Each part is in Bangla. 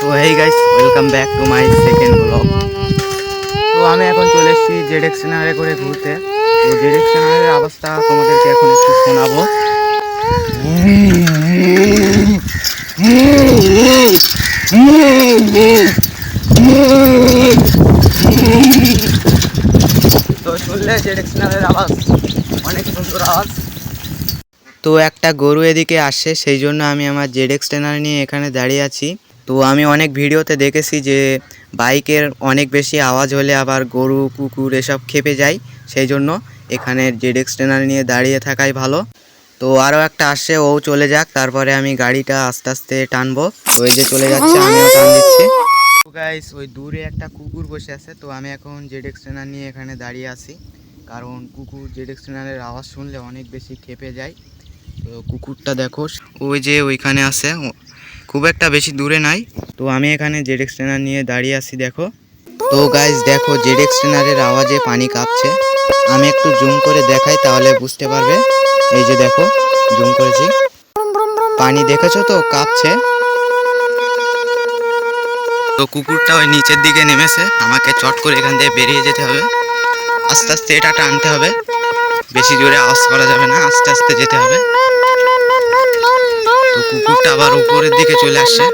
তো hey guys welcome back to my second blog তো আমি এখন চলে এসেছি জেডেক্স সেনারে করে ঘুরতে। তো জেডেক্স সেনারের অবস্থা তোমাদেরকে এখন একটু শোনাবো। তো শুনলে আওয়াজ? অনেক সুন্দর আওয়াজ। তো একটা গরু এদিকে আসে সেই জন্য আমি আমার জেডেক্স ট্রেনার নিয়ে এখানে দাঁড়িয়ে আছি। তো আমি অনেক ভিডিওতে দেখেছি যে বাইকের অনেক বেশি আওয়াজ হলে আবার গরু, কুকুর এসব খেপে যায়। সেই জন্য এখানে জেডেক্স ট্রেনার নিয়ে দাঁড়িয়ে থাকাই ভালো। তো আরও একটা আসছে, ও চলে যাক। তারপরে আমি গাড়িটা আস্তে আস্তে টানবো। তো ওই যে চলে যাচ্ছে, আমিও টান দিচ্ছি। গাইস ওই দূরে একটা কুকুর বসে আছে। তো আমি এখন জেডেক্স ট্রেনার নিয়ে এখানে দাঁড়িয়ে আছি। কারণ কুকুর জেডেক্স ট্রেনারের আওয়াজ শুনলে অনেক বেশি খেপে যায়। তো কুকুরটা দেখো, ওই যে ওইখানে আছে। খুব একটা বেশি দূরে নাই। তো আমি এখানে জেডেক্স ট্রেনার নিয়ে দাঁড়িয়ে আছি, দেখো। তো গাইজ দেখো জেডেক্স ট্রেনারের আওয়াজে পানি কাঁপছে। আমি একটু জুম করে দেখাই, তাহলে বুঝতে পারবে। এই যে দেখো জুম করেছি। পানি দেখেছ তো? কাঁপছে। তো কুকুরটা ওই নিচের দিকে নেমেছে। আমাকে চট করে এখান থেকে বেরিয়ে যেতে হবে। আস্তে আস্তে এটা টানতে হবে। বেশি জোরে আওয়াজ করা যাবে না, আস্তে আস্তে যেতে হবে। কুকুরটা আবার উপরের দিকে চলে আসছে।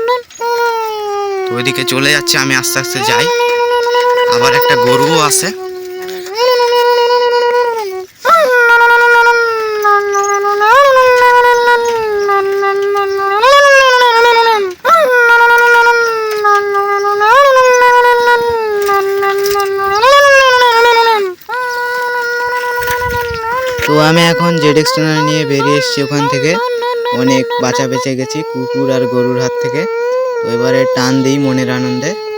তো ওইদিকে চলে যাচ্ছে, আমি আস্তে আস্তে যাই। আবার একটা গরুও আছে। তো আমি এখন জেডেক্স নিয়ে বেরিয়ে এসেছি ওখান থেকে। অনেক বাঁচা বেঁচে গেছি কুকুর আর গরুর হাত থেকে। তো এবারে টান দিই মনের আনন্দে।